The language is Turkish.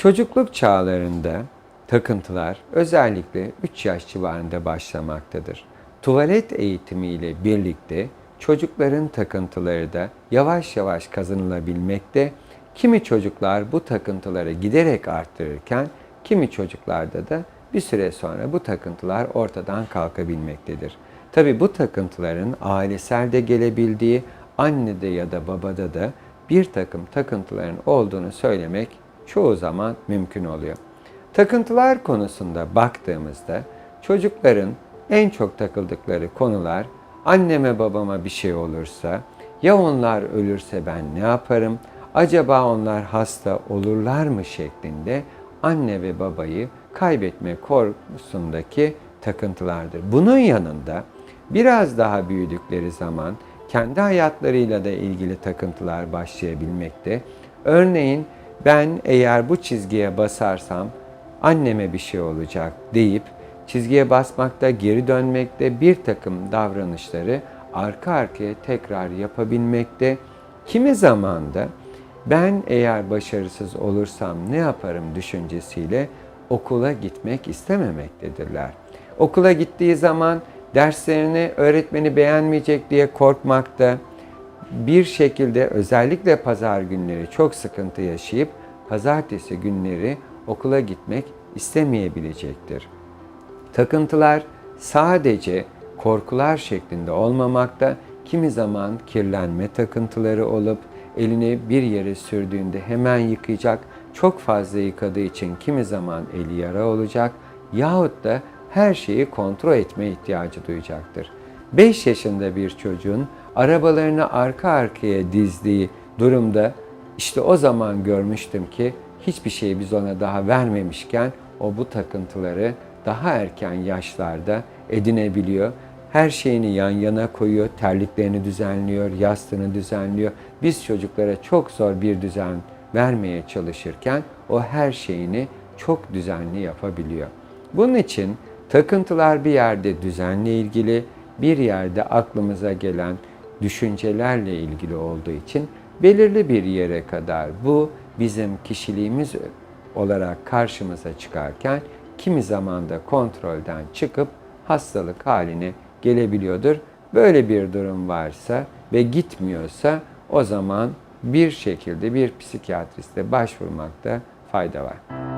Çocukluk çağlarında takıntılar özellikle 3 yaş civarında başlamaktadır. Tuvalet eğitimiyle birlikte çocukların takıntıları da yavaş yavaş kazanılabilmekte. Kimi çocuklar bu takıntıları giderek arttırırken kimi çocuklarda da bir süre sonra bu takıntılar ortadan kalkabilmektedir. Tabi bu takıntıların ailesel de gelebildiği, annede ya da babada da bir takım takıntıların olduğunu söylemek çoğu zaman mümkün oluyor. Takıntılar konusunda baktığımızda çocukların en çok takıldıkları konular anneme babama bir şey olursa, ya onlar ölürse ben ne yaparım, acaba onlar hasta olurlar mı şeklinde anne ve babayı kaybetme korkusundaki takıntılardır. Bunun yanında biraz daha büyüdükleri zaman kendi hayatlarıyla da ilgili takıntılar başlayabilmekte. Örneğin ben eğer bu çizgiye basarsam anneme bir şey olacak deyip çizgiye basmakta, geri dönmekte bir takım davranışları arka arkaya tekrar yapabilmekte. Kimi zaman da ben eğer başarısız olursam ne yaparım düşüncesiyle okula gitmek istememektedirler. Okula gittiği zaman derslerini öğretmeni beğenmeyecek diye korkmakta, bir şekilde özellikle pazar günleri çok sıkıntı yaşayıp pazartesi günleri okula gitmek istemeyebilecektir. Takıntılar sadece korkular şeklinde olmamakta, kimi zaman kirlenme takıntıları olup elini bir yere sürdüğünde hemen yıkayacak, çok fazla yıkadığı için kimi zaman eli yara olacak yahut da her şeyi kontrol etme ihtiyacı duyacaktır. 5 yaşında bir çocuğun arabalarını arka arkaya dizdiği durumda işte o zaman görmüştüm ki hiçbir şeyi biz ona daha vermemişken o bu takıntıları daha erken yaşlarda edinebiliyor. Her şeyini yan yana koyuyor, terliklerini düzenliyor, yastığını düzenliyor. Biz çocuklara çok zor bir düzen vermeye çalışırken o her şeyini çok düzenli yapabiliyor. Bunun için takıntılar bir yerde düzenle ilgili, bir yerde aklımıza gelen düşüncelerle ilgili olduğu için belirli bir yere kadar bu bizim kişiliğimiz olarak karşımıza çıkarken kimi zaman da kontrolden çıkıp hastalık haline gelebiliyordur. Böyle bir durum varsa ve gitmiyorsa o zaman bir şekilde bir psikiyatriste başvurmakta fayda var.